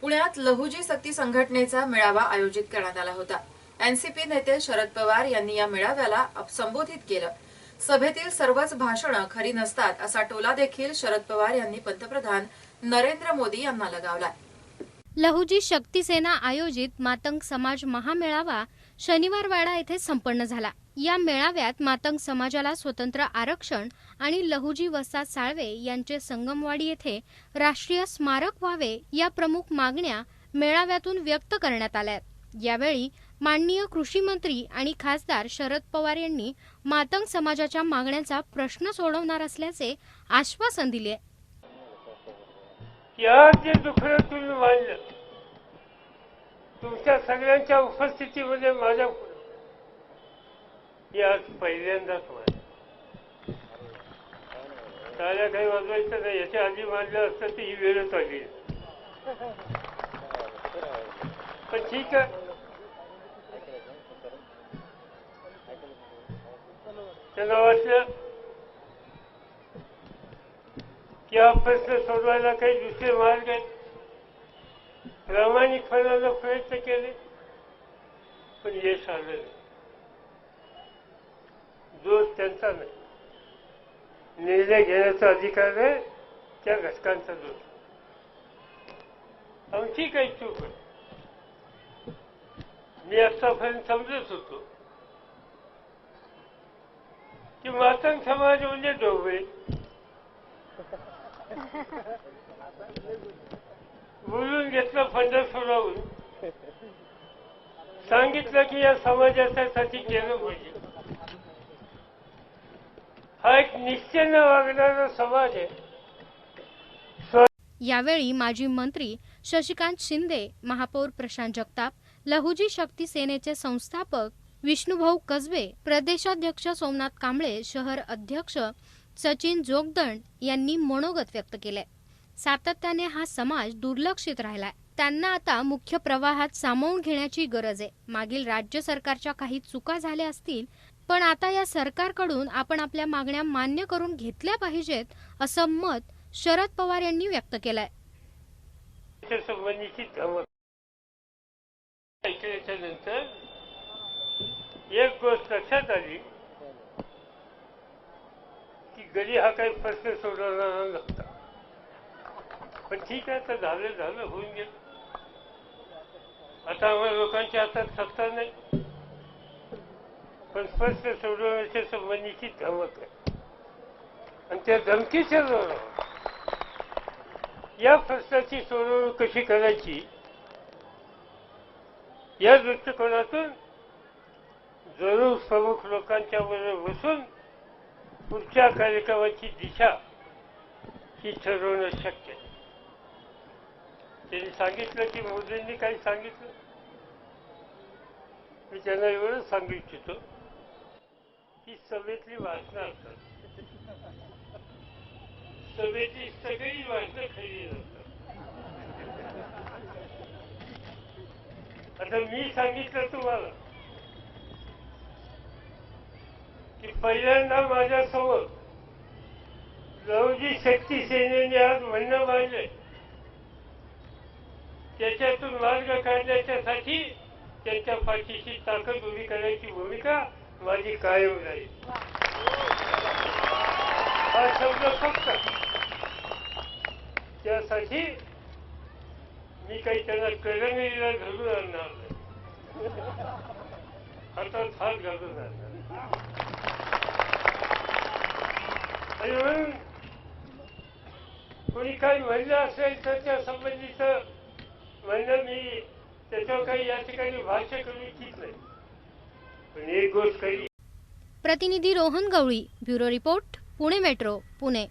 पुण्यात लहुजी सक्ती संघटनेचा मेळावा आयोजित करण्यात आला होता. एनसीपी नेते शरद पवार यांनी या मेळाव्याला संबोधित केलं. सभेतील सर्वच भाषणं खरी नसतात असा टोला देखील शरद पवार यांनी पंतप्रधान नरेंद्र मोदी यांना लगावला. लहुजी शक्ती सेना आयोजित मातंग समाज महामेळावा शनिवारवाडा येथे संपन्न झाला. या मेळाव्यात मातंग समाजाला स्वतंत्र आरक्षण आणि लहुजी वस्ताद साळवे यांचे संगमवाडी येथे राष्ट्रीय स्मारक व्हावे या प्रमुख मागण्या मेळाव्यातून व्यक्त करण्यात आल्या यावेळी माननीय कृषी मंत्री आणि खासदार शरद पवार यांनी मातंग समाजाच्या मागण्यांचा प्रश्न सोडवणार असल्याचे आश्वासन दिले तुमच्या सगळ्यांच्या उपस्थितीमध्ये माझ्या हे आज पहिल्यांदाच माझ्या काही वाजवायचं नाही याच्या आधी मानलं असतं तर ही वेळच आली. पण ठीक आहे. त्यांना वाटलं की हा प्रश्न सोडवायला काही दुसरे मार्ग आहेत. प्रामाणिक प्रामाणिकपणानं प्रयत्न केले पण यश आलं नाही दोष त्यांचा नाही निर्णय घेण्याचा अधिकार आहे त्या घटकांचा दोष आमची काही चूक आहे मी आतापर्यंत समजत होतो की मातंग समाज म्हणजे डोबे बोलून घेतलं फंड सोडवून. सांगितलं की या समाजासाठी केलं पाहिजे. हा एक निश्चयनं वागणारा समाज आहे. यावेळी माजी मंत्री शशिकांत शिंदे महापौर प्रशांत जगताप लहुजी शक्ती सेनेचे संस्थापक विष्णुभाऊ कसबे प्रदेशाध्यक्ष सोमनाथ कांबळे शहर अध्यक्ष सचिन जोगदंड यांनी मनोगत व्यक्त केले सातत्याने हा समाज दुर्लक्षित राहिलाय. त्यांना आता मुख्य प्रवाहात सामावून घेण्याची गरज आहे. मागील राज्य सरकारच्या काही चुका झाल्या असतील पण आता या सरकारकडून आपण आपल्या मागण्या मान्य करून घेतल्या पाहिजेत असं मत शरद पवार यांनी व्यक्त केलंय. नंतर एक गोष्ट लक्षात आली की गडी हा काही प्रश्न सोडवणारा नव्हता. पण ठीक आहे तर झालं झालं होऊन गेलं. आता आम्हाला लोकांच्या हातात सत्ता नाही. पण स्पष्ट सोडवण्याच्या संबंधीची धमक आहे. आणि त्या धमकीच्या जोरावर. या प्रश्नाची सोडवणूक कशी करायची? या दृष्टिकोनातून जरूर प्रमुख लोकांच्या बरोबर बसून पुढच्या कार्यक्रमाची दिशा ही ठरवणं शक्य आहे. त्यांनी सांगितलं की मोदींनी काही सांगितलं. मी त्यांना एवढंच सांगू इच्छितो की सभेतली वाचना असतात. सभेची सगळी भाषणं खरी असतात आता मी सांगितलं तुम्हाला की पहिल्यांदा माझ्यासमोर लवजी शक्ती सेनेने आज म्हणणं मांडलंय. त्याच्यातून मार्ग काढण्याच्यासाठी त्यांच्या पाठीशी ताकद उभी करण्याची भूमिका माझी कायम राहील. हा शब्द फक्त त्यासाठी मी काही त्यांना करंगळीला घालून आणणार नाही. हातात हात घालून आणणार आणि म्हणून कोणी काही म्हणलं असेल तर त्या संबंधीचं म्हणजे मी त्याच्यावर काही या ठिकाणी भाष्य करू इच्छित नाही. पण एक गोष्ट काही प्रतिनिधी Rohan Gawali bureau report Pune metro Pune.